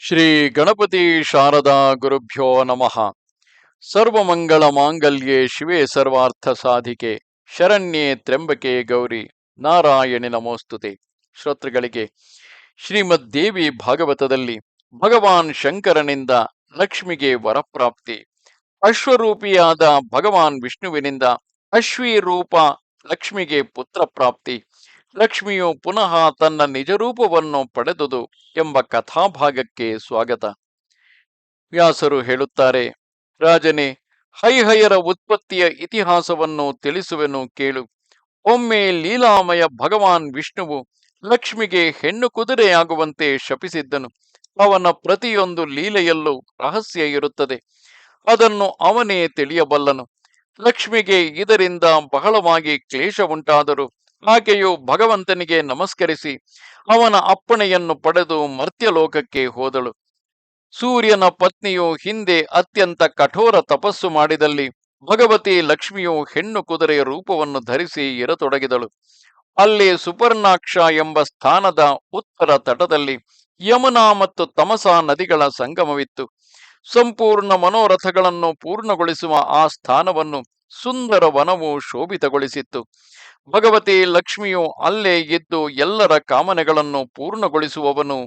ಶ್ರೀ ಗಣಪತಿ ಶಾರದಾ ಗುರುಭ್ಯೋ ನಮಃ. ಸರ್ವಮಂಗಳ ಮಾಂಗಲ್ಯೆ ಶಿವೆ ಸರ್ವಾರ್ಥ ಸಾಧಿಕೆ, ಶರಣ್ಯೆ ತ್ರ್ಯಂಬಕೆ ಗೌರಿ, ನಾರಾಯಣಿ ನಮೋಸ್ತುತೆ. ಶ್ರೋತೃಗಳಿಗೆ ಶ್ರೀಮದ್ ದೇವಿ ಭಾಗವತದಲ್ಲಿ ಭಗವಾನ್ ಶಂಕರನಿಂದ ಲಕ್ಷ್ಮಿಗೆ ವರಪ್ರಾಪ್ತಿ, ಅಶ್ವರೂಪಿಯಾದ ಭಗವಾನ್ ವಿಷ್ಣುವಿನಿಂದ ಅಶ್ವಿ ರೂಪ ಲಕ್ಷ್ಮಿಗೆ ಪುತ್ರ ಪ್ರಾಪ್ತಿ ಲಕ್ಷ್ಮಿಯು ಪುನಃ ತನ್ನ ನಿಜರೂಪವನ್ನು ಪಡೆದುದು ಎಂಬ ಕಥಾಭಾಗಕ್ಕೆ ಸ್ವಾಗತ. ವ್ಯಾಸರು ಹೇಳುತ್ತಾರೆ, ರಾಜನೇ, ಹೈಹಯರ ಉತ್ಪತ್ತಿಯ ಇತಿಹಾಸವನ್ನು ತಿಳಿಸುವೆನು ಕೇಳು. ಒಮ್ಮೆ ಲೀಲಾಮಯ ಭಗವಾನ್ ವಿಷ್ಣುವು ಲಕ್ಷ್ಮಿಗೆ ಹೆಣ್ಣು ಕುದುರೆಯಾಗುವಂತೆ ಶಪಿಸಿದ್ದನು. ಅವನ ಪ್ರತಿಯೊಂದು ಲೀಲೆಯಲ್ಲೂ ರಹಸ್ಯ ಇರುತ್ತದೆ. ಅದನ್ನು ಅವನೇ ತಿಳಿಯಬಲ್ಲನು. ಲಕ್ಷ್ಮಿಗೆ ಇದರಿಂದ ಬಹಳವಾಗಿ ಕ್ಲೇಶ ಉಂಟಾದರೂ ಆಕೆಯು ಭಗವಂತನಿಗೆ ನಮಸ್ಕರಿಸಿ ಅವನ ಅಪ್ಪಣೆಯನ್ನು ಪಡೆದು ಮರ್ತ್ಯಲೋಕಕ್ಕೆ ಹೋದಳು. ಸೂರ್ಯನ ಪತ್ನಿಯು ಹಿಂದೆ ಅತ್ಯಂತ ಕಠೋರ ತಪಸ್ಸು ಮಾಡಿದಲ್ಲಿ ಭಗವತಿ ಲಕ್ಷ್ಮಿಯು ಹೆಣ್ಣು ಕುದುರೆಯ ರೂಪವನ್ನು ಧರಿಸಿ ಇರತೊಡಗಿದಳು. ಅಲ್ಲಿ ಸುಪರ್ಣಾಕ್ಷ ಎಂಬ ಸ್ಥಾನದ ಉತ್ತರ ತಟದಲ್ಲಿ ಯಮುನಾ ಮತ್ತು ತಮಸಾ ನದಿಗಳ ಸಂಗಮವಿತ್ತು. ಸಂಪೂರ್ಣ ಮನೋರಥಗಳನ್ನು ಪೂರ್ಣಗೊಳಿಸುವ ಆ ಸ್ಥಾನವನ್ನು ಸುಂದರ ವನವು ಶೋಭಿತಗೊಳಿಸಿತ್ತು. ಭಗವತಿ ಲಕ್ಷ್ಮಿಯು ಅಲ್ಲೇ ಇದ್ದು ಎಲ್ಲರ ಕಾಮನೆಗಳನ್ನು ಪೂರ್ಣಗೊಳಿಸುವವನು.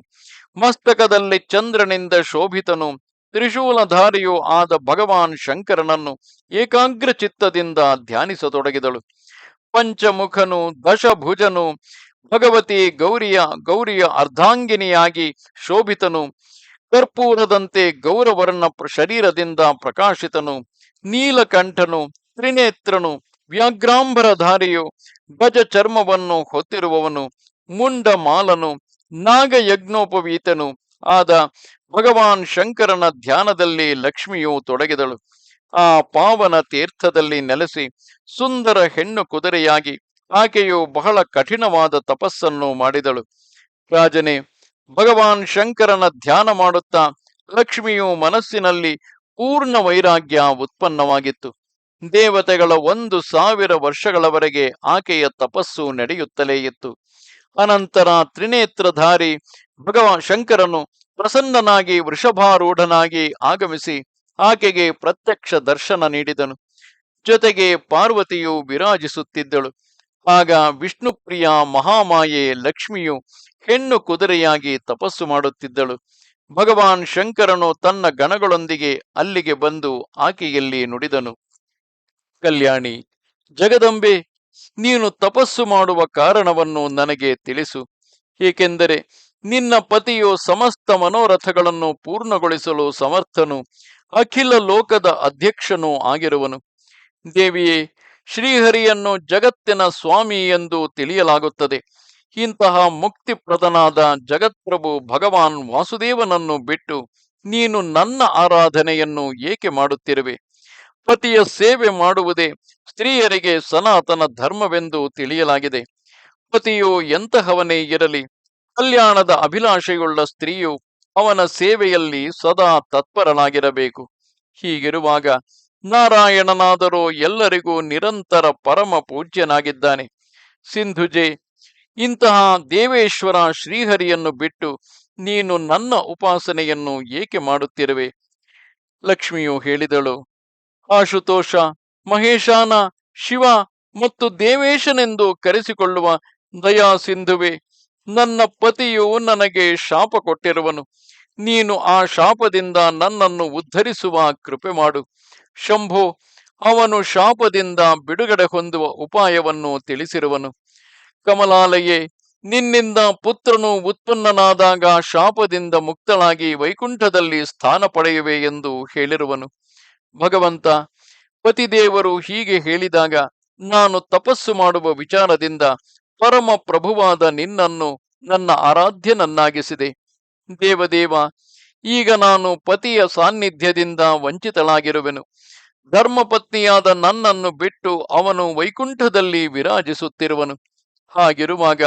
ಮಸ್ತಕದಲ್ಲಿ ಚಂದ್ರನಿಂದ ಶೋಭಿತನು. ತ್ರಿಶೂಲಧಾರಿಯೂ ಆದ ಭಗವಾನ್ ಶಂಕರನನ್ನು ಏಕಾಗ್ರ ಚಿತ್ತದಿಂದ ಧ್ಯಾನಿಸತೊಡಗಿದಳು. ಪಂಚಮುಖನು, ದಶಭುಜನು, ಭಗವತಿ ಗೌರಿಯ ಗೌರಿಯ ಅರ್ಧಾಂಗಿನಿಯಾಗಿ ಶೋಭಿತನು. ಕರ್ಪೂರದಂತೆ ಗೌರವರ್ಣ ಶರೀರದಿಂದ ಪ್ರಕಾಶಿತನು. ನೀಲಕಂಠನು ತ್ರಿನೇತ್ರನು, ವ್ಯಾಘ್ರಾಂಬರಧಾರಿಯು ಗಜ ಚರ್ಮವನ್ನು ಹೊತ್ತಿರುವವನು ಮುಂಡ ಮಾಲನು ನಾಗಯಜ್ಞೋಪವೀತನು ಆದ ಭಗವಾನ್ ಶಂಕರನ ಧ್ಯಾನದಲ್ಲಿ ಲಕ್ಷ್ಮಿಯು ತೊಡಗಿದಳು. ಆ ಪಾವನ ತೀರ್ಥದಲ್ಲಿ ನೆಲೆಸಿ ಸುಂದರ ಹೆಣ್ಣು ಕುದುರೆಯಾಗಿ ಆಕೆಯು ಬಹಳ ಕಠಿಣವಾದ ತಪಸ್ಸನ್ನು ಮಾಡಿದಳು. ರಾಜನೇ, ಭಗವಾನ್ ಶಂಕರನ ಧ್ಯಾನ ಮಾಡುತ್ತಾ ಲಕ್ಷ್ಮಿಯು ಮನಸ್ಸಿನಲ್ಲಿ ಪೂರ್ಣ ವೈರಾಗ್ಯ ಉತ್ಪನ್ನವಾಗಿತ್ತು. ದೇವತೆಗಳ ಒಂದು ಸಾವಿರ ವರ್ಷಗಳವರೆಗೆ ಆಕೆಯ ತಪಸ್ಸು ನಡೆಯುತ್ತಲೇ ಇತ್ತು. ಅನಂತರ ತ್ರಿನೇತ್ರಧಾರಿ ಭಗವಾನ್ ಶಂಕರನು ಪ್ರಸನ್ನನಾಗಿ ವೃಷಭಾರೂಢನಾಗಿ ಆಗಮಿಸಿ ಆಕೆಗೆ ಪ್ರತ್ಯಕ್ಷ ದರ್ಶನ ನೀಡಿದನು. ಜೊತೆಗೆ ಪಾರ್ವತಿಯು ವಿರಾಜಿಸುತ್ತಿದ್ದಳು. ಆಗ ವಿಷ್ಣುಪ್ರಿಯ ಮಹಾಮಾಯೆ ಲಕ್ಷ್ಮಿಯು ಹೆಣ್ಣು ಕುದುರೆಯಾಗಿ ತಪಸ್ಸು ಮಾಡುತ್ತಿದ್ದಳು. ಭಗವಾನ್ ಶಂಕರನು ತನ್ನ ಗಣಗಳೊಂದಿಗೆ ಅಲ್ಲಿಗೆ ಬಂದು ಆಕೆಯಲ್ಲಿ ನುಡಿದನು. ಕಲ್ಯಾಣಿ, ಜಗದಂಬೆ, ನೀನು ತಪಸ್ಸು ಮಾಡುವ ಕಾರಣವನ್ನು ನನಗೆ ತಿಳಿಸು. ಏಕೆಂದರೆ ನಿನ್ನ ಪತಿಯು ಸಮಸ್ತ ಮನೋರಥಗಳನ್ನು ಪೂರ್ಣಗೊಳಿಸಲು ಸಮರ್ಥನು, ಅಖಿಲ ಲೋಕದ ಅಧ್ಯಕ್ಷನೂ ಆಗಿರುವನು. ದೇವಿಯೇ, ಶ್ರೀಹರಿಯನ್ನು ಜಗತ್ತಿನ ಸ್ವಾಮಿ ಎಂದು ತಿಳಿಯಲಾಗುತ್ತದೆ. ಇಂತಹ ಮುಕ್ತಿಪ್ರದನಾದ ಜಗತ್ಪ್ರಭು ಭಗವಾನ್ ವಾಸುದೇವನನ್ನು ಬಿಟ್ಟು ನೀನು ನನ್ನ ಆರಾಧನೆಯನ್ನು ಏಕೆ ಮಾಡುತ್ತಿರುವೆ? ಪತಿಯ ಸೇವೆ ಮಾಡುವುದೇ ಸ್ತ್ರೀಯರಿಗೆ ಸನಾತನ ಧರ್ಮವೆಂದು ತಿಳಿಯಲಾಗಿದೆ. ಪತಿಯು ಎಂತಹವನೇ ಇರಲಿ, ಕಲ್ಯಾಣದ ಅಭಿಲಾಷೆಯುಳ್ಳ ಸ್ತ್ರೀಯು ಅವನ ಸೇವೆಯಲ್ಲಿ ಸದಾ ತತ್ಪರನಾಗಿರಬೇಕು. ಹೀಗಿರುವಾಗ ನಾರಾಯಣನಾದರೂ ಎಲ್ಲರಿಗೂ ನಿರಂತರ ಪರಮ ಪೂಜ್ಯನಾಗಿದ್ದಾನೆ. ಸಿಂಧುಜೆ, ಇಂತಹ ದೇವೇಶ್ವರ ಶ್ರೀಹರಿಯನ್ನು ಬಿಟ್ಟು ನೀನು ನನ್ನ ಉಪಾಸನೆಯನ್ನು ಏಕೆ ಮಾಡುತ್ತಿರುವೆ? ಲಕ್ಷ್ಮಿಯು ಹೇಳಿದಳು ಆಶುತೋಷ, ಮಹೇಶಾನ, ಶಿವ ಮತ್ತು ದೇವೇಶನೆಂದು ಕರೆಸಿಕೊಳ್ಳುವ ದಯಾ ಸಿಂಧುವೆ ನನ್ನ ಪತಿಯು ನನಗೆ ಶಾಪ ಕೊಟ್ಟಿರುವನು. ನೀನು ಆ ಶಾಪದಿಂದ ನನ್ನನ್ನು ಉದ್ಧರಿಸುವ ಕೃಪೆ ಮಾಡು. ಶಂಭೋ, ಅವನು ಶಾಪದಿಂದ ಬಿಡುಗಡೆ ಹೊಂದುವ ಉಪಾಯವನ್ನು ತಿಳಿಸಿರುವನು. ಕಮಲಾಲಯೇ, ನಿನ್ನಿಂದ ಪುತ್ರನು ಉತ್ಪನ್ನನಾದಾಗ ಶಾಪದಿಂದ ಮುಕ್ತಳಾಗಿ ವೈಕುಂಠದಲ್ಲಿ ಸ್ಥಾನ ಪಡೆಯುವೆ ಎಂದು ಹೇಳಿರುವನು. ಭಗವಂತ, ಪತಿದೇವರು ಹೀಗೆ ಹೇಳಿದಾಗ, ನಾನು ತಪಸ್ಸು ಮಾಡುವ ವಿಚಾರದಿಂದ ಪರಮ ಪ್ರಭುವಾದ ನಿನ್ನನ್ನು ನನ್ನ ಆರಾಧ್ಯನನ್ನಾಗಿಸಿದೆ. ದೇವದೇವ, ಈಗ ನಾನು ಪತಿಯ ಸಾನ್ನಿಧ್ಯದಿಂದ ವಂಚಿತಳಾಗಿರುವೆನು. ಧರ್ಮಪತ್ನಿಯಾದ ನನ್ನನ್ನು ಬಿಟ್ಟು ಅವನು ವೈಕುಂಠದಲ್ಲಿ ವಿರಾಜಿಸುತ್ತಿರುವನು. ಹಾಗಿರುವಾಗ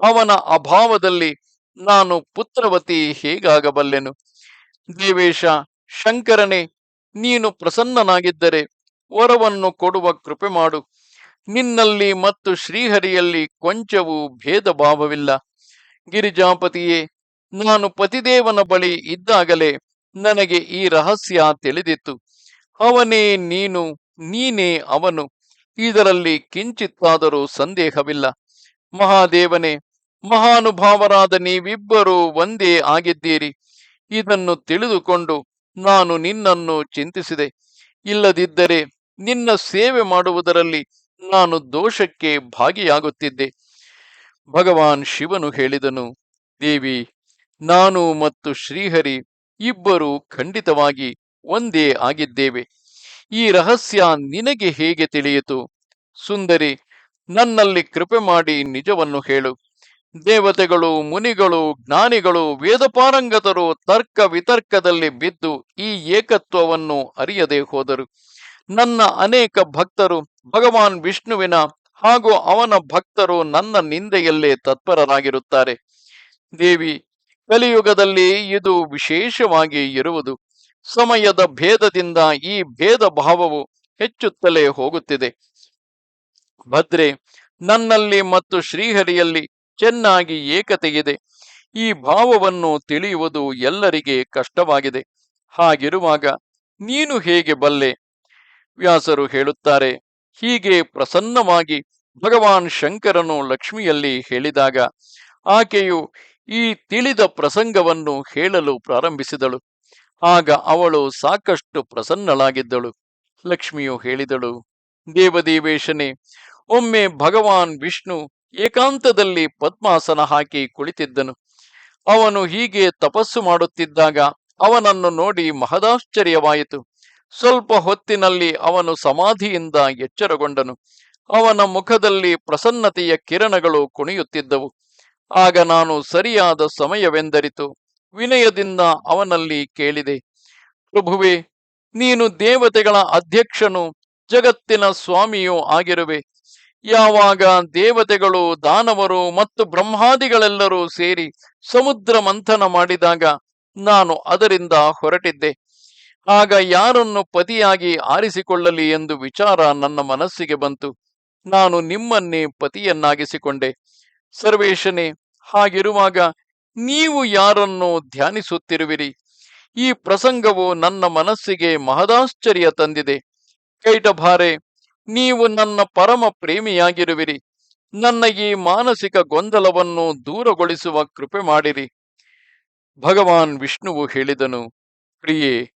ಅವನ ಅಭಾವದಲ್ಲಿ ನಾನು ಪುತ್ರವತಿ ಹೇಗಾಗಬಲ್ಲೆನು? ದೇವೇಶ, ಶಂಕರನೇ ನೀನು ಪ್ರಸನ್ನನಾಗಿದ್ದರೆ ವರವನ್ನು ಕೊಡುವ ಕೃಪೆ ಮಾಡು. ನಿನ್ನಲ್ಲಿ ಮತ್ತು ಶ್ರೀಹರಿಯಲ್ಲಿ ಕೊಂಚವೂ ಭೇದ ಭಾವವಿಲ್ಲ ಗಿರಿಜಾಪತಿಯೇ, ನಾನು ಪತಿದೇವನ ಬಳಿ ಇದ್ದಾಗಲೇ ನನಗೆ ಈ ರಹಸ್ಯ ತಿಳಿದಿತ್ತು. ಅವನೇ ನೀನು, ನೀನೇ ಅವನು. ಇದರಲ್ಲಿ ಕಿಂಚಿತ್ತಾದರೂ ಸಂದೇಹವಿಲ್ಲ. ಮಹಾದೇವನೇ, ಮಹಾನುಭಾವರಾದ ನೀವಿಬ್ಬರೂ ಒಂದೇ ಆಗಿದ್ದೀರಿ. ಇದನ್ನು ತಿಳಿದುಕೊಂಡು ನಾನು ನಿನ್ನನ್ನು ಚಿಂತಿಸಿದೆ. ಇಲ್ಲದಿದ್ದರೆ ನಿನ್ನ ಸೇವೆ ಮಾಡುವುದರಲ್ಲಿ ನಾನು ದೋಷಕ್ಕೆ ಭಾಗಿಯಾಗುತ್ತಿದ್ದೆ. ಭಗವಾನ್ ಶಿವನು ಹೇಳಿದನು, ದೇವಿ, ನಾನು ಮತ್ತು ಶ್ರೀಹರಿ ಇಬ್ಬರು ಖಂಡಿತವಾಗಿ ಒಂದೇ ಆಗಿದ್ದೇವೆ. ಈ ರಹಸ್ಯ ನಿನಗೆ ಹೇಗೆ ತಿಳಿಯಿತು? ಸುಂದರಿ, ನನ್ನಲ್ಲಿ ಕೃಪೆ ಮಾಡಿ ನಿಜವನ್ನು ಹೇಳು. ದೇವತೆಗಳು, ಮುನಿಗಳು, ಜ್ಞಾನಿಗಳು, ವೇದಪಾರಂಗತರು ತರ್ಕ ವಿತರ್ಕದಲ್ಲಿ ಬಿದ್ದು ಈ ಏಕತ್ವವನ್ನು ಅರಿಯದೆ ಹೋದರು. ನನ್ನ ಅನೇಕ ಭಕ್ತರು, ಭಗವಾನ್ ವಿಷ್ಣುವಿನ ಹಾಗೂ ಅವನ ಭಕ್ತರು ನನ್ನ ನಿಂದೆಯಲ್ಲೇ ತತ್ಪರರಾಗಿರುತ್ತಾರೆ. ದೇವಿ, ಕಲಿಯುಗದಲ್ಲಿ ಇದು ವಿಶೇಷವಾಗಿ ಇರುವುದು. ಸಮಯದ ಭೇದದಿಂದ ಈ ಭೇದ ಭಾವವು ಹೆಚ್ಚುತ್ತಲೇ ಹೋಗುತ್ತಿದೆ. ಭದ್ರೆ, ನನ್ನಲ್ಲಿ ಮತ್ತು ಶ್ರೀಹರಿಯಲ್ಲಿ ಚೆನ್ನಾಗಿ ಏಕತೆಯಿದೆ. ಈ ಭಾವವನ್ನು ತಿಳಿಯುವುದು ಎಲ್ಲರಿಗೆ ಕಷ್ಟವಾಗಿದೆ. ಹಾಗಿರುವಾಗ ನೀನು ಹೇಗೆ ಬಲ್ಲೆ? ವ್ಯಾಸರು ಹೇಳುತ್ತಾರೆ, ಹೀಗೆ ಪ್ರಸನ್ನವಾಗಿ ಭಗವಾನ್ ಶಂಕರನು ಲಕ್ಷ್ಮಿಯಲ್ಲಿ ಹೇಳಿದಾಗ, ಆಕೆಯು ಈ ತಿಳಿದ ಪ್ರಸಂಗವನ್ನು ಹೇಳಲು ಪ್ರಾರಂಭಿಸಿದಳು. ಆಗ ಅವಳು ಸಾಕಷ್ಟು ಪ್ರಸನ್ನಳಾಗಿದ್ದಳು. ಲಕ್ಷ್ಮಿಯು ಹೇಳಿದಳು, ದೇವದೇವೇಶನೇ, ಒಮ್ಮೆ ಭಗವಾನ್ ವಿಷ್ಣು ಏಕಾಂತದಲ್ಲಿ ಪದ್ಮಾಸನ ಹಾಕಿ ಕುಳಿತಿದ್ದನು. ಅವನು ಹೀಗೆ ತಪಸ್ಸು ಮಾಡುತ್ತಿದ್ದಾಗ ಅವನನ್ನು ನೋಡಿ ಮಹದಾಶ್ಚರ್ಯವಾಯಿತು. ಸ್ವಲ್ಪ ಹೊತ್ತಿನಲ್ಲಿ ಅವನು ಸಮಾಧಿಯಿಂದ ಎಚ್ಚರಗೊಂಡನು. ಅವನ ಮುಖದಲ್ಲಿ ಪ್ರಸನ್ನತೆಯ ಕಿರಣಗಳು ಕುಣಿಯುತ್ತಿದ್ದವು. ಆಗ ನಾನು ಸರಿಯಾದ ಸಮಯವೆಂದರಿತು. ವಿನಯದಿಂದ ಅವನಲ್ಲಿ ಕೇಳಿದೆ, ಪ್ರಭುವೆ, ನೀನು ದೇವತೆಗಳ ಅಧ್ಯಕ್ಷನು, ಜಗತ್ತಿನ ಸ್ವಾಮಿಯೂ ಆಗಿರುವೆ. ಯಾವಾಗ ದೇವತೆಗಳು, ದಾನವರು ಮತ್ತು ಬ್ರಹ್ಮಾದಿಗಳೆಲ್ಲರೂ ಸೇರಿ ಸಮುದ್ರ ಮಂಥನ ಮಾಡಿದಾಗ ನಾನು ಅದರಿಂದ ಹೊರಟಿದ್ದೆ. ಆಗ ಯಾರನ್ನು ಪತಿಯಾಗಿ ಆರಿಸಿಕೊಳ್ಳಲಿ ಎಂದು ವಿಚಾರ ನನ್ನ ಮನಸ್ಸಿಗೆ ಬಂತು. ನಾನು ನಿಮ್ಮನ್ನೇ ಪತಿಯನ್ನಾಗಿಸಿಕೊಂಡೆ. ಸರ್ವೇಶನೇ, ಹಾಗಿರುವಾಗ ನೀವು ಯಾರನ್ನು ಧ್ಯಾನಿಸುತ್ತಿರುವಿರಿ? ಈ ಪ್ರಸಂಗವು ನನ್ನ ಮನಸ್ಸಿಗೆ ಮಹದಾಶ್ಚರ್ಯ ತಂದಿದೆ. ಕೈಟಭಾರೆ ನೀವು ನನ್ನ ಪರಮ ಪ್ರೇಮಿಯಾಗಿರುವಿರಿ. ನನ್ನ ಈ ಮಾನಸಿಕ ಗೊಂದಲವನ್ನು ದೂರಗೊಳಿಸುವ ಕೃಪೆ ಮಾಡಿರಿ. ಭಗವಾನ್ ವಿಷ್ಣುವು ಹೇಳಿದನು, ಪ್ರಿಯೇ,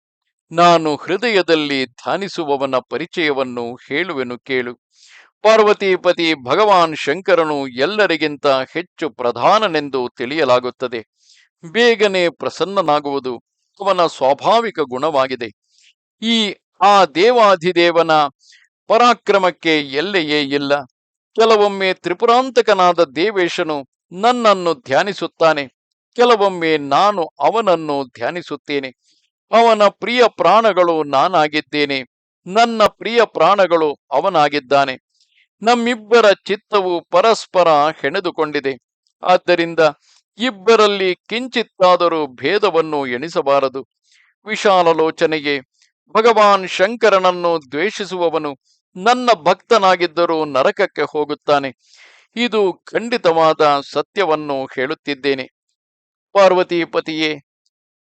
ನಾನು ಹೃದಯದಲ್ಲಿ ಧ್ಯಾನಿಸುವವನ ಪರಿಚಯವನ್ನು ಹೇಳುವೆನು ಕೇಳು. ಪಾರ್ವತಿಪತಿ ಭಗವಾನ್ ಶಂಕರನು ಎಲ್ಲರಿಗಿಂತ ಹೆಚ್ಚು ಪ್ರಧಾನನೆಂದು ತಿಳಿಯಲಾಗುತ್ತದೆ. ಬೇಗನೆ ಪ್ರಸನ್ನನಾಗುವುದು ಅವನ ಸ್ವಾಭಾವಿಕ ಗುಣವಾಗಿದೆ. ಈ ಆ ದೇವಾಧಿದೇವನ ಪರಾಕ್ರಮಕ್ಕೆ ಎಲ್ಲೆಯೇ ಇಲ್ಲ. ಕೆಲವೊಮ್ಮೆ ತ್ರಿಪುರಾಂತಕನಾದ ದೇವೇಶನು ನನ್ನನ್ನು ಧ್ಯಾನಿಸುತ್ತಾನೆ. ಕೆಲವೊಮ್ಮೆ ನಾನು ಅವನನ್ನು ಧ್ಯಾನಿಸುತ್ತೇನೆ. ಅವನ ಪ್ರಿಯ ಪ್ರಾಣಗಳು ನಾನಾಗಿದ್ದೇನೆ. ನನ್ನ ಪ್ರಿಯ ಪ್ರಾಣಗಳು ಅವನಾಗಿದ್ದಾನೆ. ನಮ್ಮಿಬ್ಬರ ಚಿತ್ತವು ಪರಸ್ಪರ ಹೆಣೆದುಕೊಂಡಿದೆ. ಆದ್ದರಿಂದ ಇಬ್ಬರಲ್ಲಿ ಕಿಂಚಿತ್ತಾದರೂ ಭೇದವನ್ನು ಎಣಿಸಬಾರದು. ವಿಶಾಲಲೋಚನೆಗೆ ಭಗವಾನ್ ಶಂಕರನನ್ನು ದ್ವೇಷಿಸುವವನು ನನ್ನ ಭಕ್ತನಾಗಿದ್ದರೂ ನರಕಕ್ಕೆ ಹೋಗುತ್ತಾನೆ. ಇದು ಖಂಡಿತವಾದ ಸತ್ಯವನ್ನು ಹೇಳುತ್ತಿದ್ದೇನೆ. ಪಾರ್ವತಿ ಪತಿಯೇ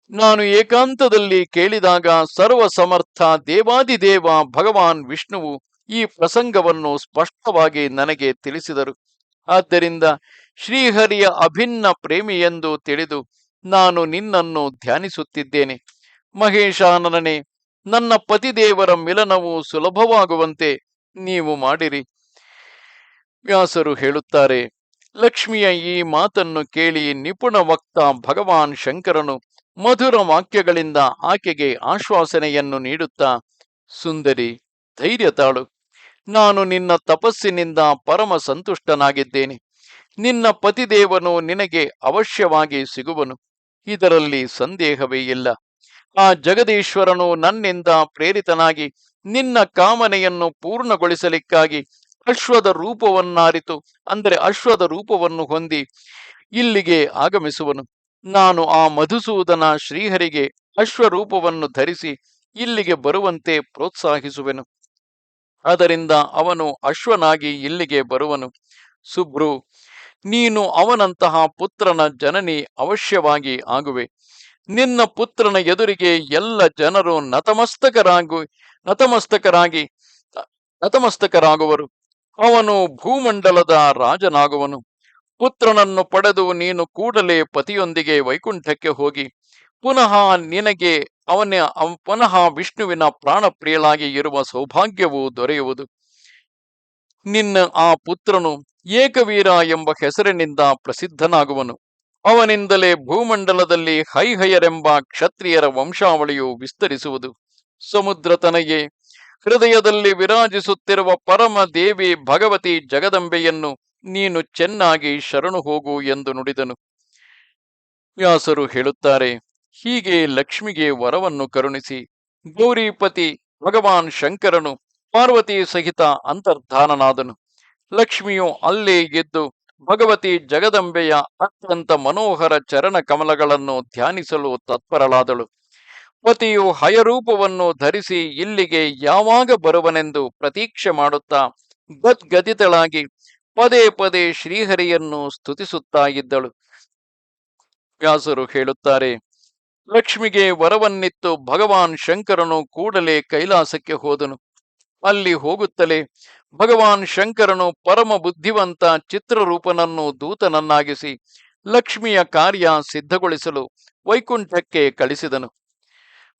ನಾನು ಏಕಾಂತದಲ್ಲಿ ಕೇಳಿದಾಗ ಸರ್ವ ಸಮರ್ಥ ದೇವಾದಿದೇವ ಭಗವಾನ್ ವಿಷ್ಣುವು ಈ ಪ್ರಸಂಗವನ್ನು ಸ್ಪಷ್ಟವಾಗಿ ನನಗೆ ತಿಳಿಸಿದರು. ಆದ್ದರಿಂದ ಶ್ರೀಹರಿಯ ಅಭಿನ್ನ ಪ್ರೇಮಿ ಎಂದು ತಿಳಿದು ನಾನು ನಿನ್ನನ್ನು ಧ್ಯಾನಿಸುತ್ತಿದ್ದೇನೆ. ಮಹೇಶಾನನೇ ನನ್ನ ಪತಿದೇವರ ಮಿಲನವು ಸುಲಭವಾಗುವಂತೆ ನೀವು ಮಾಡಿರಿ. ವ್ಯಾಸರು ಹೇಳುತ್ತಾರೆ, ಲಕ್ಷ್ಮಿಯ ಈ ಮಾತನ್ನು ಕೇಳಿ ನಿಪುಣ ವಕ್ತ ಭಗವಾನ್ ಶಂಕರನು ಮಧುರ ವಾಕ್ಯಗಳಿಂದ ಆಕೆಗೆ ಆಶ್ವಾಸನೆಯನ್ನು ನೀಡುತ್ತಾ, ಸುಂದರಿ, ಧೈರ್ಯ ತಾಳು. ನಾನು ನಿನ್ನ ತಪಸ್ಸಿನಿಂದ ಪರಮ ಸಂತುಷ್ಟನಾಗಿದ್ದೇನೆ. ನಿನ್ನ ಪತಿದೇವನು ನಿನಗೆ ಅವಶ್ಯವಾಗಿ ಸಿಗುವನು. ಇದರಲ್ಲಿ ಸಂದೇಹವೇ ಇಲ್ಲ. ಆ ಜಗದೀಶ್ವರನು ನನ್ನಿಂದ ಪ್ರೇರಿತನಾಗಿ ನಿನ್ನ ಕಾಮನೆಯನ್ನು ಪೂರ್ಣಗೊಳಿಸಲಿಕ್ಕಾಗಿ ಅಶ್ವದ ರೂಪವನ್ನಾರಿತು. ಅಂದರೆ ಅಶ್ವದ ರೂಪವನ್ನು ಹೊಂದಿ ಇಲ್ಲಿಗೆ ಆಗಮಿಸುವನು. ನಾನು ಆ ಮಧುಸೂದನ ಶ್ರೀಹರಿಗೆ ಅಶ್ವರೂಪವನ್ನು ಧರಿಸಿ ಇಲ್ಲಿಗೆ ಬರುವಂತೆ ಪ್ರೋತ್ಸಾಹಿಸುವೆನು. ಅದರಿಂದ ಅವನು ಅಶ್ವನಾಗಿ ಇಲ್ಲಿಗೆ ಬರುವನು. ಸುಬ್ರು, ನೀನು ಅವನಂತಹ ಪುತ್ರನ ಜನನಿ ಅವಶ್ಯವಾಗಿ ಆಗುವೆ. ನಿನ್ನ ಪುತ್ರನ ಎದುರಿಗೆ ಎಲ್ಲ ಜನರು ನತಮಸ್ತಕರಾಗು, ನತಮಸ್ತಕರಾಗಿ, ನತಮಸ್ತಕರಾಗುವರು. ಅವನು ಭೂಮಂಡಲದ ರಾಜನಾಗುವನು. ಪುತ್ರನನ್ನು ಪಡೆದು ನೀನು ಕೂಡಲೇ ಪತಿಯೊಂದಿಗೆ ವೈಕುಂಠಕ್ಕೆ ಹೋಗಿ, ಪುನಃ ನಿನಗೆ ಅವನ, ಅವ- ಪುನಃ ವಿಷ್ಣುವಿನ ಪ್ರಾಣಪ್ರಿಯಳಾಗಿ ಇರುವ ಸೌಭಾಗ್ಯವು ದೊರೆಯುವುದು. ನಿನ್ನ ಆ ಪುತ್ರನು ಏಕವೀರ ಎಂಬ ಹೆಸರಿನಿಂದ ಪ್ರಸಿದ್ಧನಾಗುವನು. ಅವನಿಂದಲೇ ಭೂಮಂಡಲದಲ್ಲಿ ಹೈಹಯರೆಂಬ ಕ್ಷತ್ರಿಯರ ವಂಶಾವಳಿಯು ವಿಸ್ತರಿಸುವುದು. ಸಮುದ್ರ ತನಗೆ ಹೃದಯದಲ್ಲಿ ವಿರಾಜಿಸುತ್ತಿರುವ ಪರಮ ದೇವಿ ಭಗವತಿ ಜಗದಂಬೆಯನ್ನು ನೀನು ಚೆನ್ನಾಗಿ ಶರಣು ಹೋಗು ಎಂದು ನುಡಿದನು. ವ್ಯಾಸರು ಹೇಳುತ್ತಾರೆ, ಹೀಗೆ ಲಕ್ಷ್ಮಿಗೆ ವರವನ್ನು ಕರುಣಿಸಿ, ಗೌರಿಪತಿ ಭಗವಾನ್ ಶಂಕರನು ಪಾರ್ವತಿ ಸಹಿತ ಅಂತರ್ಧಾನನಾದನು. ಲಕ್ಷ್ಮಿಯು ಅಲ್ಲೇ ಎದ್ದು ಭಗವತಿ ಜಗದಂಬೆಯ ಅತ್ಯಂತ ಮನೋಹರ ಚರಣ ಕಮಲಗಳನ್ನು ಧ್ಯಾನಿಸಲು ತತ್ಪರಳಾದಳು. ಪತಿಯು ಹಯರೂಪವನ್ನು ಧರಿಸಿ ಇಲ್ಲಿಗೆ ಯಾವಾಗ ಬರುವನೆಂದು ಪ್ರತೀಕ್ಷೆ ಮಾಡುತ್ತಾ ಗದ್ಗದಿತಳಾಗಿ ಪದೇ ಪದೇ ಶ್ರೀಹರಿಯನ್ನು ಸ್ತುತಿಸುತ್ತಾ ಇದ್ದಳು. ವ್ಯಾಸರು ಹೇಳುತ್ತಾರೆ, ಲಕ್ಷ್ಮಿಗೆ ವರವನ್ನಿತ್ತು ಭಗವಾನ್ ಶಂಕರನು ಕೂಡಲೇ ಕೈಲಾಸಕ್ಕೆ ಹೋದನು. ಅಲ್ಲಿ ಹೋಗುತ್ತಲೇ ಭಗವಾನ್ ಶಂಕರನು ಪರಮ ಬುದ್ಧಿವಂತ ಚಿತ್ರರೂಪನನ್ನು ದೂತನನ್ನಾಗಿಸಿ ಲಕ್ಷ್ಮಿಯ ಕಾರ್ಯ ಸಿದ್ಧಗೊಳಿಸಲು ವೈಕುಂಠಕ್ಕೆ ಕಳಿಸಿದನು.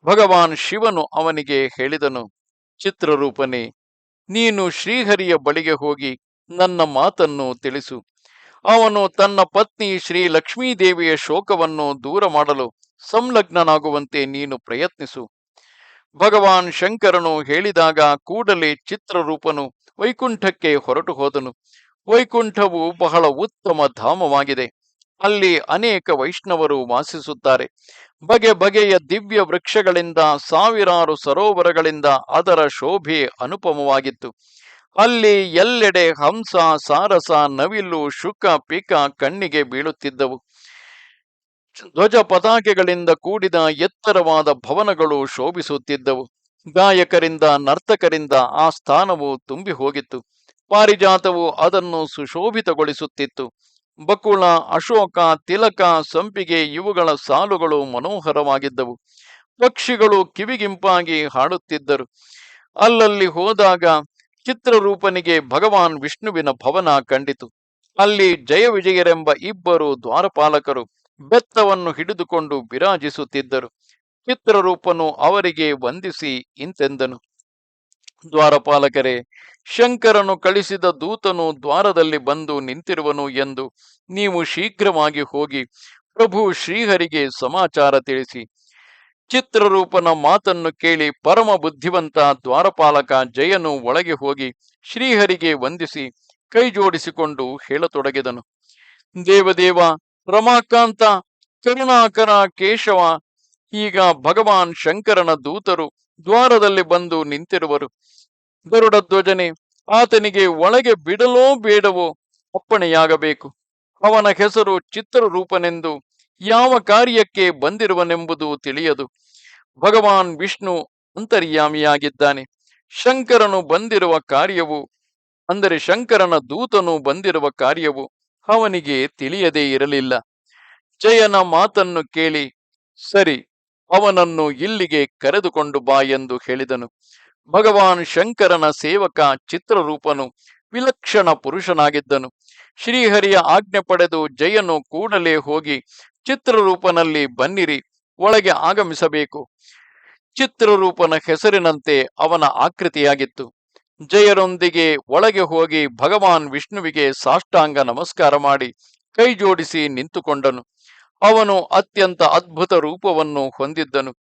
ಭಗವಾನ್ ಶಿವನು ಅವನಿಗೆ ಹೇಳಿದನು, ಚಿತ್ರರೂಪನೇ, ನೀನು ಶ್ರೀಹರಿಯ ಬಳಿಗೆ ಹೋಗಿ ನನ್ನ ಮಾತನ್ನು ತಿಳಿಸು. ಅವನು ತನ್ನ ಪತ್ನಿ ಶ್ರೀ ಲಕ್ಷ್ಮೀದೇವಿಯ ಶೋಕವನ್ನು ದೂರ ಮಾಡಲು ಸಂಲಗ್ನನಾಗುವಂತೆ ನೀನು ಪ್ರಯತ್ನಿಸು. ಭಗವಾನ್ ಶಂಕರನು ಹೇಳಿದಾಗ ಕೂಡಲೇ ಚಿತ್ರರೂಪನು ವೈಕುಂಠಕ್ಕೆ ಹೊರಟು ಹೋದನು. ವೈಕುಂಠವು ಬಹಳ ಉತ್ತಮ ಧಾಮವಾಗಿದೆ. ಅಲ್ಲಿ ಅನೇಕ ವೈಷ್ಣವರು ವಾಸಿಸುತ್ತಾರೆ. ಬಗೆ ಬಗೆಯ ದಿವ್ಯ ವೃಕ್ಷಗಳಿಂದ, ಸಾವಿರಾರು ಸರೋವರಗಳಿಂದ ಅದರ ಶೋಭೆ ಅನುಪಮವಾಗಿತ್ತು. ಅಲ್ಲಿ ಎಲ್ಲೆಡೆ ಹಂಸ, ಸಾರಸ, ನವಿಲು, ಶುಕ, ಪಿಕ, ಕಣ್ಣಿಗೆ ಬೀಳುತ್ತಿದ್ದವು. ಧ್ವಜ ಪತಾಕೆಗಳಿಂದ ಕೂಡಿದ ಎತ್ತರವಾದ ಭವನಗಳು ಶೋಭಿಸುತ್ತಿದ್ದವು. ಗಾಯಕರಿಂದ ನರ್ತಕರಿಂದ ಆ ಸ್ಥಾನವು ತುಂಬಿ ಹೋಗಿತ್ತು. ಪಾರಿಜಾತವು ಅದನ್ನು ಸುಶೋಭಿತಗೊಳಿಸುತ್ತಿತ್ತು. ಬಕುಳ, ಅಶೋಕ, ತಿಲಕ, ಸಂಪಿಗೆ ಇವುಗಳ ಸಾಲುಗಳು ಮನೋಹರವಾಗಿದ್ದವು. ಪಕ್ಷಿಗಳು ಕಿವಿಗಿಂಪಾಗಿ ಹಾಡುತ್ತಿದ್ದರು. ಅಲ್ಲಲ್ಲಿ ಹೋದಾಗ ಚಿತ್ರರೂಪನಿಗೆ ಭಗವಾನ್ ವಿಷ್ಣುವಿನ ಭವನ ಕಂಡಿತು. ಅಲ್ಲಿ ಜಯ ವಿಜಯರೆಂಬ ಇಬ್ಬರು ದ್ವಾರಪಾಲಕರು ಬೆತ್ತವನ್ನು ಹಿಡಿದುಕೊಂಡು ಬಿರಾಜಿಸುತ್ತಿದ್ದರು. ಚಿತ್ರರೂಪನು ಅವರಿಗೆ ವಂದಿಸಿ ಇಂತೆಂದನು. ದ್ವಾರಪಾಲಕರೇ, ಶಂಕರನು ಕಳಿಸಿದ ದೂತನು ದ್ವಾರದಲ್ಲಿ ಬಂದು ನಿಂತಿರುವನು ಎಂದು ನೀವು ಶೀಘ್ರವಾಗಿ ಹೋಗಿ ಪ್ರಭು ಶ್ರೀಹರಿಗೆ ಸಮಾಚಾರ ತಿಳಿಸಿ. ಚಿತ್ರರೂಪನ ಮಾತನ್ನು ಕೇಳಿ ಪರಮ ಬುದ್ಧಿವಂತ ದ್ವಾರಪಾಲಕ ಜಯನು ಒಳಗೆ ಹೋಗಿ ಶ್ರೀಹರಿಗೆ ವಂದಿಸಿ ಕೈ ಜೋಡಿಸಿಕೊಂಡು ಹೇಳತೊಡಗಿದನು. ದೇವದೇವ ರಮಾಕಾಂತ, ಕರುಣಾಕರ, ಕೇಶವ, ಈಗ ಭಗವಾನ್ ಶಂಕರನ ದೂತರು ದ್ವಾರದಲ್ಲಿ ಬಂದು ನಿಂತಿರುವರು. ಗರುಡ ಧ್ವಜನೆ, ಆತನಿಗೆ ಒಳಗೆ ಬಿಡಲೋ ಬೇಡವೋ ಅಪ್ಪಣೆಯಾಗಬೇಕು. ಅವನ ಹೆಸರು ಚಿತ್ರರೂಪನೆಂದು ಯಾವ ಕಾರ್ಯಕ್ಕೆ ಬಂದಿರುವನೆಂಬುದು ತಿಳಿಯದು. ಭಗವಾನ್ ವಿಷ್ಣು ಅಂತರ್ಯಾಮಿಯಾಗಿದ್ದಾನೆ. ಶಂಕರನು ಬಂದಿರುವ ಕಾರ್ಯವು, ಅಂದರೆ ಶಂಕರನ ದೂತನು ಬಂದಿರುವ ಕಾರ್ಯವು ಅವನಿಗೆ ತಿಳಿಯದೇ ಇರಲಿಲ್ಲ. ಜಯನ ಮಾತನ್ನು ಕೇಳಿ, ಸರಿ, ಅವನನ್ನು ಇಲ್ಲಿಗೆ ಕರೆದುಕೊಂಡು ಬಾ ಎಂದು ಹೇಳಿದನು. ಭಗವಾನ್ ಶಂಕರನ ಸೇವಕ ಚಿತ್ರರೂಪನು ವಿಲಕ್ಷಣ ಪುರುಷನಾಗಿದ್ದನು. ಶ್ರೀಹರಿಯ ಆಜ್ಞೆ ಪಡೆದು ಜಯನು ಕೂಡಲೇ ಹೋಗಿ ಚಿತ್ರರೂಪನಲ್ಲಿ ಬನ್ನಿರಿ, ಒಳಗೆ ಆಗಮಿಸಬೇಕು. ಚಿತ್ರರೂಪನ ಹೆಸರಿನಂತೆ ಅವನ ಆಕೃತಿಯಾಗಿತ್ತು. ಜಯರೊಂದಿಗೆ ಒಳಗೆ ಹೋಗಿ ಭಗವಾನ್ ವಿಷ್ಣುವಿಗೆ ಸಾಷ್ಟಾಂಗ ನಮಸ್ಕಾರ ಮಾಡಿ ಕೈ ಜೋಡಿಸಿ ನಿಂತುಕೊಂಡನು. ಅವನು ಅತ್ಯಂತ ಅದ್ಭುತ ರೂಪವನ್ನು ಹೊಂದಿದ್ದನು.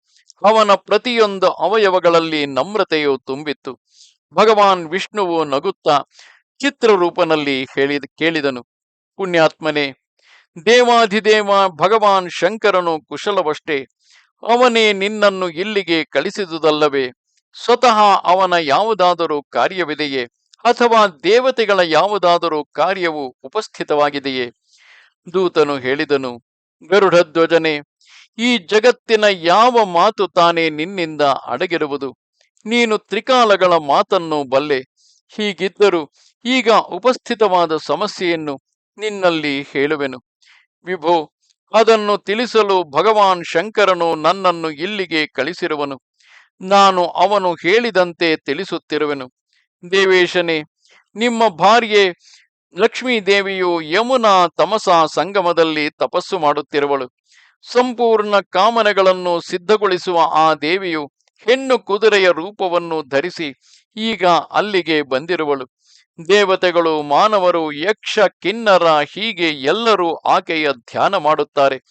ಅವನ ಪ್ರತಿಯೊಂದು ಅವಯವಗಳಲ್ಲಿ ನಮ್ರತೆಯು ತುಂಬಿತ್ತು. ಭಗವಾನ್ ವಿಷ್ಣುವು ನಗುತ್ತಾ ಚಿತ್ರರೂಪನಲ್ಲಿ ಹೇಳಿದ, ಕೇಳಿದನು. ಪುಣ್ಯಾತ್ಮನೇ, ದೇವಾಧಿದೇವ ಭಗವಾನ್ ಶಂಕರನು ಕುಶಲವಷ್ಟೇ. ಅವನೇ ನಿನ್ನನ್ನು ಇಲ್ಲಿಗೆ ಕಳಿಸಿದುದಲ್ಲವೇ? ಸ್ವತಃ ಅವನ ಯಾವುದಾದರೂ ಕಾರ್ಯವಿದೆಯೇ ಅಥವಾ ದೇವತೆಗಳ ಯಾವುದಾದರೂ ಕಾರ್ಯವು ಉಪಸ್ಥಿತವಾಗಿದೆಯೇ? ದೂತನು ಹೇಳಿದನು, ಗರುಡಧ್ವಜನೆ, ಈ ಜಗತ್ತಿನ ಯಾವ ಮಾತು ತಾನೇ ನಿನ್ನಿಂದ ಅಡಗಿರುವುದು? ನೀನು ತ್ರಿಕಾಲಗಳ ಮಾತನ್ನು ಬಲ್ಲೆ, ಹೀಗಿದ್ದರೂ ಈಗ ಉಪಸ್ಥಿತವಾದ ಸಮಸ್ಯೆಯನ್ನು ನಿನ್ನಲ್ಲಿ ಹೇಳುವೆನು. ವಿಭೋ, ಅದನ್ನು ತಿಳಿಸಲು ಭಗವಾನ್ ಶಂಕರನು ನನ್ನನ್ನು ಇಲ್ಲಿಗೆ ಕಳಿಸಿರುವನು. ನಾನು ಅವನು ಹೇಳಿದಂತೆ ತಿಳಿಸುತ್ತಿರುವೆನು. ದೇವೇಶನೇ, ನಿಮ್ಮ ಭಾರ್ಯೆ ಲಕ್ಷ್ಮೀ ದೇವಿಯು ಯಮುನಾ ತಮಸ ಸಂಗಮದಲ್ಲಿ ತಪಸ್ಸು ಮಾಡುತ್ತಿರುವಳು. ಸಂಪೂರ್ಣ ಕಾಮನೆಗಳನ್ನು ಸಿದ್ಧಗೊಳಿಸುವ ಆ ದೇವಿಯು ಹೆಣ್ಣು ಕುದುರೆಯ ರೂಪವನ್ನು ಧರಿಸಿ ಈಗ ಅಲ್ಲಿಗೆ ಬಂದಿರುವಳು. ದೇವತೆಗಳು ಮಾನವರು ಯಕ್ಷ ಕಿನ್ನರ ಹೀಗೆ ಎಲ್ಲರೂ ಆಕೆಯ ಧ್ಯಾನ ಮಾಡುತ್ತಾರೆ.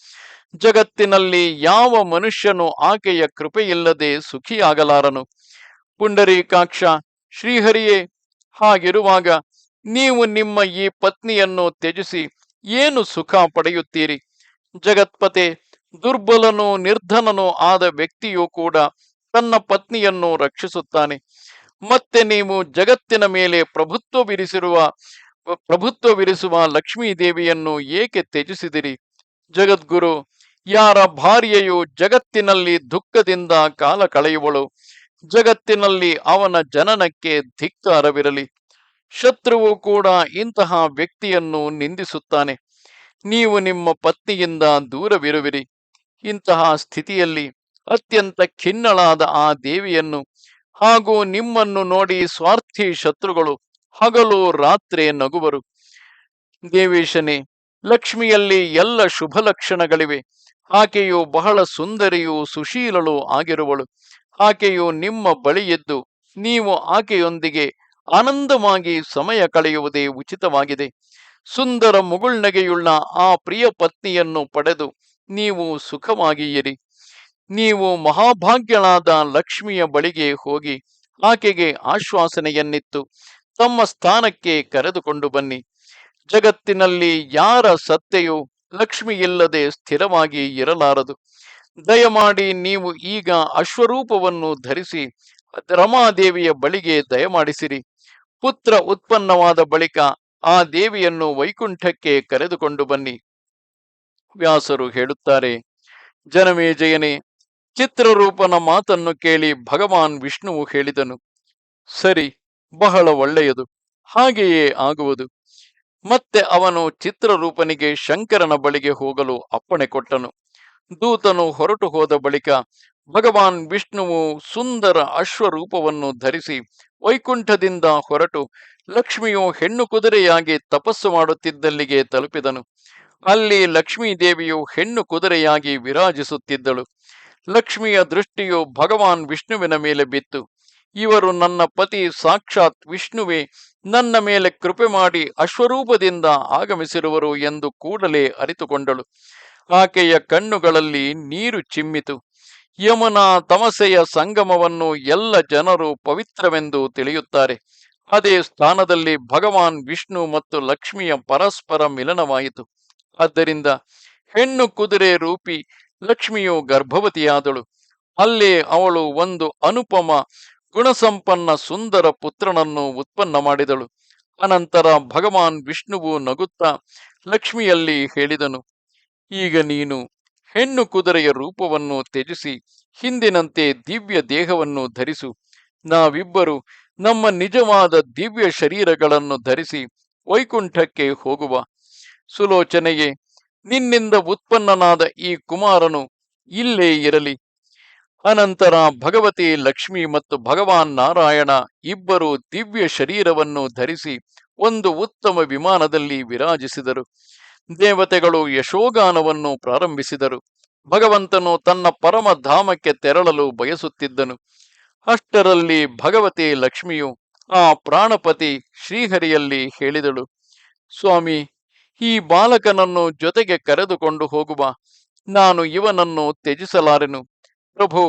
ಜಗತ್ತಿನಲ್ಲಿ ಯಾವ ಮನುಷ್ಯನು ಆಕೆಯ ಕೃಪೆಯಿಲ್ಲದೆ ಸುಖಿಯಾಗಲಾರನು? ಪುಂಡರೀಕಾಕ್ಷ, ಶ್ರೀಹರಿಯೇ, ಹಾಗಿರುವಾಗ ನೀವು ನಿಮ್ಮ ಈ ಪತ್ನಿಯನ್ನು ತ್ಯಜಿಸಿ ಏನು ಸುಖ ಪಡೆಯುತ್ತೀರಿ? ಜಗತ್ಪತೆ, ದುರ್ಬಲನು ನಿರ್ಧನನು ಆದ ವ್ಯಕ್ತಿಯು ಕೂಡ ತನ್ನ ಪತ್ನಿಯನ್ನು ರಕ್ಷಿಸುತ್ತಾನೆ. ಮತ್ತೆ ನೀವು ಜಗತ್ತಿನ ಮೇಲೆ ಪ್ರಭುತ್ವ ಬಿರಿಸಿರುವ ಪ್ರಭುತ್ವವಿರಿಸುವ ಲಕ್ಷ್ಮೀ ದೇವಿಯನ್ನು ಏಕೆ ತ್ಯಜಿಸಿದಿರಿ? ಜಗದ್ಗುರು ಯಾರ ಭಾರ್ಯೆಯು ಜಗತ್ತಿನಲ್ಲಿ ದುಃಖದಿಂದ ಕಾಲ ಕಳೆಯುವಳು, ಜಗತ್ತಿನಲ್ಲಿ ಅವನ ಜನನಕ್ಕೆ ಧಿಕ್ಕಾರವಿರಲಿ ಶತ್ರುವು ಕೂಡ ಇಂತಹ ವ್ಯಕ್ತಿಯನ್ನು ನಿಂದಿಸುತ್ತಾನೆ. ನೀವು ನಿಮ್ಮ ಪತ್ನಿಯಿಂದ ದೂರವಿರುವಿರಿ. ಇಂತಹ ಸ್ಥಿತಿಯಲ್ಲಿ ಅತ್ಯಂತ ಖಿನ್ನಳಾದ ಆ ದೇವಿಯನ್ನು ಹಾಗೂ ನಿಮ್ಮನ್ನು ನೋಡಿ ಸ್ವಾರ್ಥಿ ಶತ್ರುಗಳು ಹಗಲು ರಾತ್ರಿ ನಗುವರು. ದೇವೇಶನೇ, ಲಕ್ಷ್ಮಿಯಲ್ಲಿ ಎಲ್ಲ ಶುಭ ಲಕ್ಷಣಗಳಿವೆ ಆಕೆಯು ಬಹಳ ಸುಂದರಿಯೂ ಸುಶೀಲಳು ಆಗಿರುವಳು. ಆಕೆಯು ನಿಮ್ಮ ಬಳಿಯಿದ್ದು ನೀವು ಆಕೆಯೊಂದಿಗೆ ಆನಂದವಾಗಿ ಸಮಯ ಕಳೆಯುವುದೇ ಉಚಿತವಾಗಿದೆ. ಸುಂದರ ಮುಗುಳ್ನಗೆಯುಳ್ಳ ಆ ಪ್ರಿಯ ಪತ್ನಿಯನ್ನು ಪಡೆದು ನೀವು ಸುಖವಾಗಿಯಿರಿ ನೀವು ಮಹಾಭಾಗ್ಯಳಾದ ಲಕ್ಷ್ಮಿಯ ಬಳಿಗೆ ಹೋಗಿ ಆಕೆಗೆ ಆಶ್ವಾಸನೆಯನ್ನಿತ್ತು. ತಮ್ಮ ಸ್ಥಾನಕ್ಕೆ ಕರೆದುಕೊಂಡು ಬನ್ನಿ. ಜಗತ್ತಿನಲ್ಲಿ ಯಾರ ಸತ್ತೆಯು ಲಕ್ಷ್ಮಿ ಇಲ್ಲದೆ ಸ್ಥಿರವಾಗಿ ಇರಲಾರದು. ದಯಮಾಡಿ ನೀವು ಈಗ ಅಶ್ವರೂಪವನ್ನು ಧರಿಸಿ ರಮಾದೇವಿಯ ಬಳಿಗೆ ದಯಮಾಡಿಸಿರಿ. ಪುತ್ರ ಉತ್ಪನ್ನವಾದ ಬಳಿಕ ಆ ದೇವಿಯನ್ನು ವೈಕುಂಠಕ್ಕೆ ಕರೆದುಕೊಂಡು ಬನ್ನಿ. ವ್ಯಾಸರು ಹೇಳುತ್ತಾರೆ ಜನಮೇಜಯನೇ ಚಿತ್ರರೂಪನ ಮಾತನ್ನು ಕೇಳಿ ಭಗವಾನ್ ವಿಷ್ಣುವು ಹೇಳಿದನು. ಸರಿ, ಬಹಳ ಒಳ್ಳೆಯದು. ಹಾಗೆಯೇ ಆಗುವುದು. ಮತ್ತೆ ಅವನು ಚಿತ್ರರೂಪನಿಗೆ ಶಂಕರನ ಬಳಿಗೆ ಹೋಗಲು ಅಪ್ಪಣೆ ಕೊಟ್ಟನು. ದೂತನು ಹೊರಟು ಹೋದ ಬಳಿಕ ಭಗವಾನ್ ವಿಷ್ಣುವು ಸುಂದರ ಅಶ್ವರೂಪವನ್ನು ಧರಿಸಿ ವೈಕುಂಠದಿಂದ ಹೊರಟು ಲಕ್ಷ್ಮಿಯು ಹೆಣ್ಣು ಕುದುರೆಯಾಗಿ ತಪಸ್ಸು ಮಾಡುತ್ತಿದ್ದಲ್ಲಿಗೆ ತಲುಪಿದನು. ಅಲ್ಲಿ ಲಕ್ಷ್ಮೀ ದೇವಿಯು ಹೆಣ್ಣು ಕುದುರೆಯಾಗಿ ವಿರಾಜಿಸುತ್ತಿದ್ದಳು. ಲಕ್ಷ್ಮಿಯ ದೃಷ್ಟಿಯು ಭಗವಾನ್ ವಿಷ್ಣುವಿನ ಮೇಲೆ ಬಿತ್ತು. ಇವರು ನನ್ನ ಪತಿ ಸಾಕ್ಷಾತ್ ವಿಷ್ಣುವೆ. ನನ್ನ ಮೇಲೆ ಕೃಪೆ ಮಾಡಿ ಅಶ್ವರೂಪದಿಂದ ಆಗಮಿಸಿರುವರು ಎಂದು ಕೂಡಲೇ ಅರಿತುಕೊಂಡಳು. ಆಕೆಯ ಕಣ್ಣುಗಳಲ್ಲಿ ನೀರು ಚಿಮ್ಮಿತು. ಯಮುನಾ ತಮಸೆಯ ಸಂಗಮವನ್ನು ಎಲ್ಲ ಜನರು ಪವಿತ್ರವೆಂದು ತಿಳಿಯುತ್ತಾರೆ. ಅದೇ ಸ್ಥಾನದಲ್ಲಿ ಭಗವಾನ್ ವಿಷ್ಣು ಮತ್ತು ಲಕ್ಷ್ಮಿಯ ಪರಸ್ಪರ ಮಿಲನವಾಯಿತು. ಆದ್ದರಿಂದ ಹೆಣ್ಣು ಕುದುರೆ ರೂಪಿ ಲಕ್ಷ್ಮಿಯು ಗರ್ಭವತಿಯಾದಳು. ಅಲ್ಲೇ ಅವಳು ಒಂದು ಅನುಪಮ ಗುಣಸಂಪನ್ನ ಸುಂದರ ಪುತ್ರನನ್ನು ಉತ್ಪನ್ನ ಮಾಡಿದಳು. ಅನಂತರ ಭಗವಾನ್ ವಿಷ್ಣುವು ನಗುತ್ತಾ ಲಕ್ಷ್ಮಿಯಲ್ಲಿ ಹೇಳಿದನು, ಈಗ ನೀನು ಹೆಣ್ಣು ಕುದುರೆಯ ರೂಪವನ್ನು ತ್ಯಜಿಸಿ, ಹಿಂದಿನಂತೆ ದಿವ್ಯ ದೇಹವನ್ನು ಧರಿಸು. ನಾವಿಬ್ಬರು ನಮ್ಮ ನಿಜವಾದ ದಿವ್ಯ ಶರೀರಗಳನ್ನು ಧರಿಸಿ ವೈಕುಂಠಕ್ಕೆ ಹೋಗುವ. ಸುಲೋಚನೆಯೇ, ನಿನ್ನಿಂದ ಉತ್ಪನ್ನನಾದ ಈ ಕುಮಾರನು ಇಲ್ಲೇ ಇರಲಿ. ಅನಂತರ ಭಗವತಿ ಲಕ್ಷ್ಮಿ ಮತ್ತು ಭಗವಾನ್ ನಾರಾಯಣ ಇಬ್ಬರು ದಿವ್ಯ ಶರೀರವನ್ನು ಧರಿಸಿ ಒಂದು ಉತ್ತಮ ವಿಮಾನದಲ್ಲಿ ವಿರಾಜಿಸಿದರು. ದೇವತೆಗಳು ಯಶೋಗಾನವನ್ನು ಪ್ರಾರಂಭಿಸಿದರು. ಭಗವಂತನು ತನ್ನ ಪರಮ ಧಾಮಕ್ಕೆ ತೆರಳಲು ಬಯಸುತ್ತಿದ್ದನು. ಅಷ್ಟರಲ್ಲಿ ಭಗವತಿ ಲಕ್ಷ್ಮಿಯು ಆ ಪ್ರಾಣಪತಿ ಶ್ರೀಹರಿಯಲ್ಲಿ ಹೇಳಿದಳು, ಸ್ವಾಮಿ, ಈ ಬಾಲಕನನ್ನು ಜೊತೆಗೆ ಕರೆದುಕೊಂಡು ಹೋಗುವ. ನಾನು ಇವನನ್ನು ತ್ಯಜಿಸಲಾರೆನು. ಪ್ರಭು,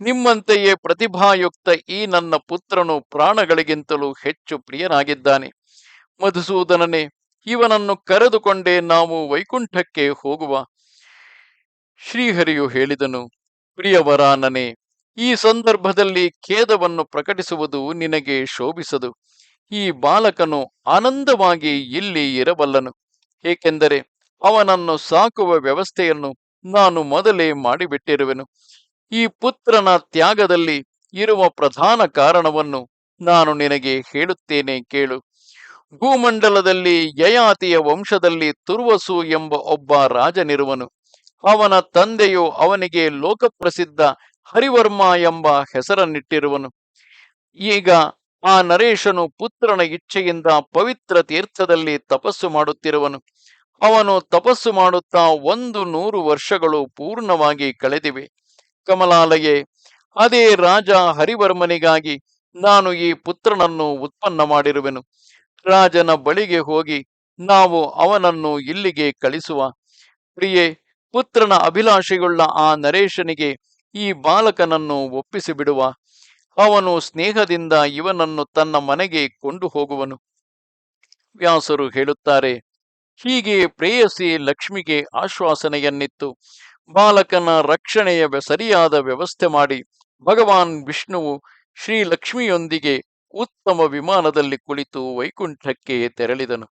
ನಿಮ್ಮಂತೆಯೇ ಪ್ರತಿಭಾಯುಕ್ತ ಈ ನನ್ನ ಪುತ್ರನು ಪ್ರಾಣಗಳಿಗಿಂತಲೂ ಹೆಚ್ಚು ಪ್ರಿಯನಾಗಿದ್ದಾನೆ. ಮಧುಸೂದನನೇ, ಇವನನ್ನು ಕರೆದುಕೊಂಡೇ ನಾವು ವೈಕುಂಠಕ್ಕೆ ಹೋಗುವ. ಶ್ರೀಹರಿಯು ಹೇಳಿದನು, ಪ್ರಿಯವರಾನನೆ, ಈ ಸಂದರ್ಭದಲ್ಲಿ ಖೇದವನ್ನು ಪ್ರಕಟಿಸುವುದು ನಿನಗೆ ಶೋಭಿಸದು. ಈ ಬಾಲಕನು ಆನಂದವಾಗಿ ಇಲ್ಲಿ ಇರಬಲ್ಲನು. ಏಕೆಂದರೆ ಅವನನ್ನು ಸಾಕುವ ವ್ಯವಸ್ಥೆಯನ್ನು ನಾನು ಮೊದಲೇ ಮಾಡಿಬಿಟ್ಟಿರುವೆನು. ಈ ಪುತ್ರನ ತ್ಯಾಗದಲ್ಲಿ ಇರುವ ಪ್ರಧಾನ ಕಾರಣವನ್ನು ನಾನು ನಿನಗೆ ಹೇಳುತ್ತೇನೆ ಕೇಳು. ಭೂಮಂಡಲದಲ್ಲಿ ಯಯಾತಿಯ ವಂಶದಲ್ಲಿ ತುರ್ವಸು ಎಂಬ ಒಬ್ಬ ರಾಜನಿರುವನು. ಅವನ ತಂದೆಯು ಅವನಿಗೆ ಲೋಕಪ್ರಸಿದ್ಧ ಹರಿವರ್ಮ ಎಂಬ ಹೆಸರನ್ನಿಟ್ಟಿರುವನು. ಈಗ ಆ ನರೇಶನು ಪುತ್ರನ ಇಚ್ಛೆಯಿಂದ ಪವಿತ್ರ ತೀರ್ಥದಲ್ಲಿ ತಪಸ್ಸು ಮಾಡುತ್ತಿರುವನು. ಅವನು ತಪಸ್ಸು ಮಾಡುತ್ತಾ ಒಂದು ನೂರು ವರ್ಷಗಳು ಪೂರ್ಣವಾಗಿ ಕಳೆದಿವೆ. ಕಮಲಾಲಯೇ, ಅದೇ ರಾಜ ಹರಿವರ್ಮನಿಗಾಗಿ ನಾನು ಈ ಪುತ್ರನನ್ನು ಉತ್ಪನ್ನ ಮಾಡಿರುವೆನು. ರಾಜನ ಬಳಿಗೆ ಹೋಗಿ ನಾವು ಅವನನ್ನು ಇಲ್ಲಿಗೆ ಕಳಿಸುವ. ಪ್ರಿಯೆ, ಪುತ್ರನ ಅಭಿಲಾಷೆಯುಳ್ಳ ಆ ನರೇಶನಿಗೆ ಈ ಬಾಲಕನನ್ನು ಒಪ್ಪಿಸಿ ಬಿಡುವ ಅವನು ಸ್ನೇಹದಿಂದ ಇವನನ್ನು ತನ್ನ ಮನೆಗೆ ಕೊಂಡು ಹೋಗುವನು ವ್ಯಾಸರು ಹೇಳುತ್ತಾರೆ, ಹೀಗೆ ಪ್ರೇಯಸಿ ಲಕ್ಷ್ಮಿಗೆ ಆಶ್ವಾಸನೆಯನ್ನಿತ್ತು. ಬಾಲಕನ ರಕ್ಷಣೆಯ ಸರಿಯಾದ ವ್ಯವಸ್ಥೆ ಮಾಡಿ ಭಗವಾನ್ ವಿಷ್ಣುವು ಶ್ರೀ ಲಕ್ಷ್ಮಿಯೊಂದಿಗೆ ಉತ್ತಮ ವಿಮಾನದಲ್ಲಿ ಕುಳಿತು ವೈಕುಂಠಕ್ಕೆ ತೆರಳಿದನು.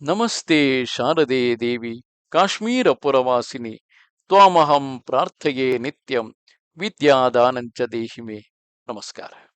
ನಮಸ್ತೆ ಶಾರದೆ ದೇವಿ, ಕಾಶ್ಮೀರ ಪುರವಾಸಿನಿ, ತ್ವಾಮಹಂ ಪ್ರಾರ್ಥಯೇ ನಿತ್ಯಂ, ವಿದ್ಯಾದಾನಂಚ ದೇಹಿಮೆ. ನಮಸ್ಕಾರ.